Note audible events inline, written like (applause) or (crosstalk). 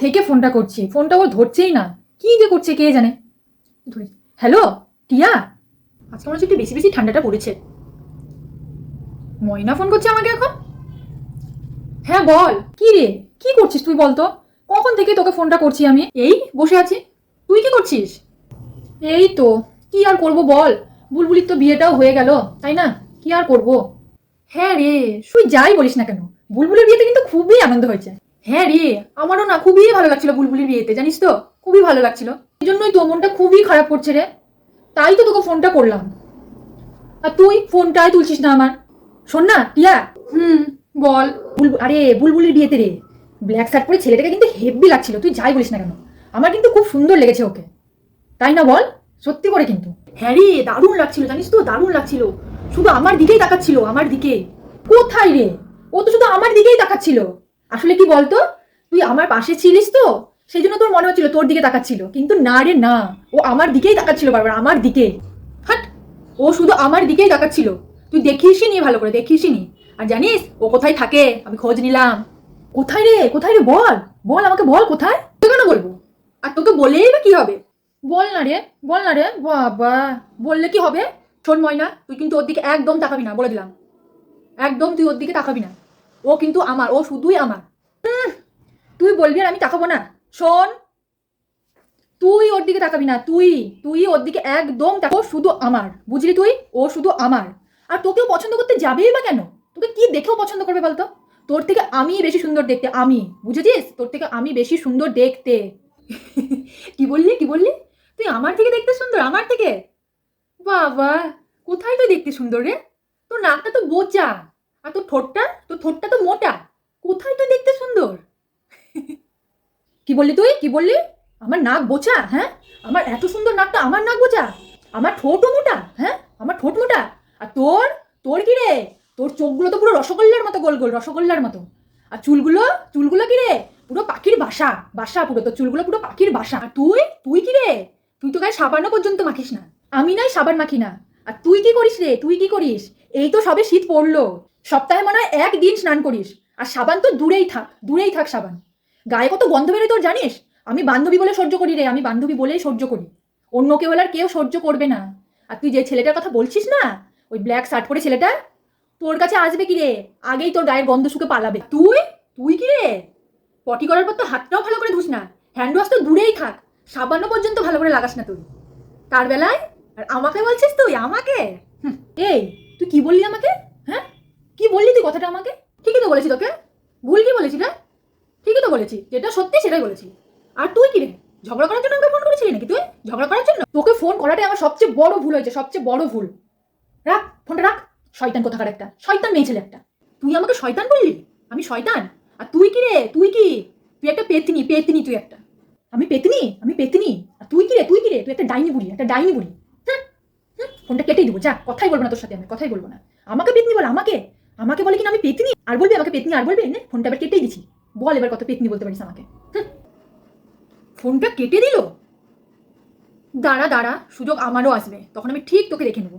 থেকে ফোনটা করছি। ফোনটা ও ধরছেই না। কি যে করছে কে জানে? ধরে। হ্যালো টিয়া? আজকে মনে হচ্ছে একটু বেশি বেশি ঠান্ডাটা পড়েছে। ময়না ফোন করছে আমাকে এখন? হ্যাঁ বল। কি রে? কি করছিস তুই বলতো? কখন থেকে তোকে ফোনটা করছি আমি? এই বসে আছি। তুই কি করছিস? এই তো। কি আর করব বল? বুলবুলির তো বিয়েটাও হয়ে গেল তাই না? কি আর করব? হ্যাঁ রে তুই যাই বলিস না কেন। বুলবুলের বিয়েতে কিন্তু খুবই আনন্দ হয়েছে। হ্যাঁ রে আমারও না খুবই ভালো লাগছিল বুলবুলির বিয়েতে জানিস তো? খুবই ভালো লাগছিল। এই জন্যই তো মনটা খুবই খারাপ করছে রে। তাই তো তোকে ফোনটা করলাম। আর তুই ফোনটাই তুলছিস না আমার। শোন না টিয়া। হুম। বল। বুলবুল আরে বুলবুলির বিয়েতে রে। ব্ল্যাক শার্ট পরে ছেলেটাকে কিন্তু হেভি লাগছিল তুই যাই বলিস না কেন? আমার কিন্তু খুব সুন্দর লেগেছে ওকে। তাই না বল? সত্যি করে কিন্তু। হ্যাঁ রে দারুণ লাগছিল জানিস তো? দারুণ লাগছিল। শুধু আমার দিকেই তাকাচ্ছিল আমার দিকে। কোথায় রে? ও তো শুধু আমার দিকেই তাকাচ্ছিল। আসলে কি বলতো? তুই আমার পাশে ছিলিস তো সেই জন্য তোর মনে হচ্ছিল তোর দিকে তাকাচ্ছিল। কিন্তু না রে, না। ও আমার দিকেই তাকাচ্ছিল বারবার, আমার দিকে। হাট! ও শুধু আমার দিকেই তাকাচ্ছিল। তুই দেখিসই নি ভালো করে, দেখিসই নি। আর জানিস, ও কোথায় থাকে? আমি খোঁজ নিলাম। কোথায় রে? কোথায় রে? বল। বল, আমাকে বল কোথায়? তুই কেন বলব? আর তোকে বলেই বা কি হবে? বল না রে, বল না রে। বাবা, বললে কি হবে? শোন ময়না, তুই কিন্তু ওর দিকে একদম তাকাবি না, বলে দিলাম। একদম তুই ওর দিকে তাকাবি না। ও কিন্তু আমার, ও শুধুই আমার। তুই বলবি আর আমি তাকাবো না। শোন, তুই ওর দিকে তাকাবি না, তুই তুই ওর দিকে একদম তাকা- শুধু আমার, বুঝলি তুই? ও শুধু আমার। আর তোকেও পছন্দ করতে যাবেই বা কেন? তোকে কি দেখেও পছন্দ করবে বলতো? তোর থেকে আমি বেশি সুন্দর দেখতে, আমি, বুঝেছিস? তোর থেকে আমি বেশি সুন্দর দেখতে। (laughs) কি বললি কি বললি? তুই আমার থেকে দেখতে সুন্দর, আমার থেকে? বাবা, কোথায় তুই দেখতে সুন্দর রে? তোর নাকটা তো বোচা। আর তোর ঠোঁটটা? তোর ঠোঁটটা তো মোটা। কোথায় তুই দেখতে সুন্দর? কি বললি তুই? কি বললি? আমার নাক বোচা হ্যাঁ? আমার এত সুন্দর নাকটা আমার নাক বোচা? আমার ঠোঁটও মোটা হ্যাঁ? আমার ঠোঁট মোটা। আর তোর? তোর কি রে? তোর চোখগুলো তো পুরো রসগোল্লার মতো গোল গোল, রসগোল্লার মতো। আর চুলগুলো? চুলগুলো কি রে? পুরো পাখির বাসা বাসা পুরো। তোর চুলগুলো পুরো পাখির বাসা। আর তুই? তুই কি রে? তুই তো গায়ে সাবানও পর্যন্ত মাখিস না। আমি নাই সাবান মাখি না। আর তুই কি করিস রে? তুই কি করিস? এই তো সবে শীত পড়ল। সপ্তাহে মনে হয় একদিন স্নান করিস। আর সাবান তো দূরেই থাক দূরেই থাক সাবান। গায়ে কত গন্ধ বেরোয় তোর জানিস? আমি বান্ধবী বলে সহ্য করি রে, আমি বান্ধবী বলেই সহ্য করি। অন্য কেউ আর কেউ সহ্য করবে না। আর তুই যে ছেলেটার কথা বলছিস না, ওই ব্ল্যাক শার্ট পরে ছেলেটা, তোর কাছে আসবে কি রে? আগেই তোর গায়ের গন্ধ শুকে পালাবে। তুই? তুই কি রে? পটি করার পর তো হাতটাও ভালো করে ধুস না। হ্যান্ড ওয়াশ তো দূরেই থাক। সাবানও পর্যন্ত ভালো করে লাগাস না তুই। তার বেলায়? আর আমাকে বলছিস তুই? আমাকে? এই, তুই কি বললি আমাকে? বললি তুই কথাটা আমাকে? ঠিকই তো বলেছি তোকে। ভুল কি বলেছি রে ঠিকই তো বলেছি। যেটা সত্যি সেটাই বলেছি। আর তুই কি রে? ঝগড়া করার জন্য আমাকে ফোন করেছিলি নাকি তুই? ঝগড়া করার জন্য? তোকে ফোন করাটাই আমার সবচেয়ে বড় ভুল হয়েছে, সবচেয়ে বড় ভুল। রাখ, ফোনটা রাখ। শয়তান কোথাকার একটা? শয়তান মেয়ে ছেলে একটা। তুই আমাকে শয়তান বললি? আমি শয়তান? আর তুই কি রে? তুই কি? তুই একটা পেতনি পেতনি তুই একটা। আমি পেতনি? আমি পেতনি? আর তুই কি রে? তুই কি রে? তুই একটা ডাইনি বুড়ি, একটা ডাইনি বুড়ি। হ্যাঁ ফোনটা কেটেই দিব। যা, কথাই বলব না তোর সাথে আমি, কথাই বলব না। আমাকে পেতনি বল, আমাকে? আমাকে বলে কিনা আমি পেতনি? আর বলবি আমাকে পেতনি, আর বলবি? না, ফোনটা আবার কেটেই দিছি। বল এবার কত পেতনি বলতে পারিস আমাকে। ফোনটা কেটে দিল? দাঁড়া দাঁড়া, সুযোগ আমারও আসবে। তখন আমি ঠিক তোকে দেখে নেব।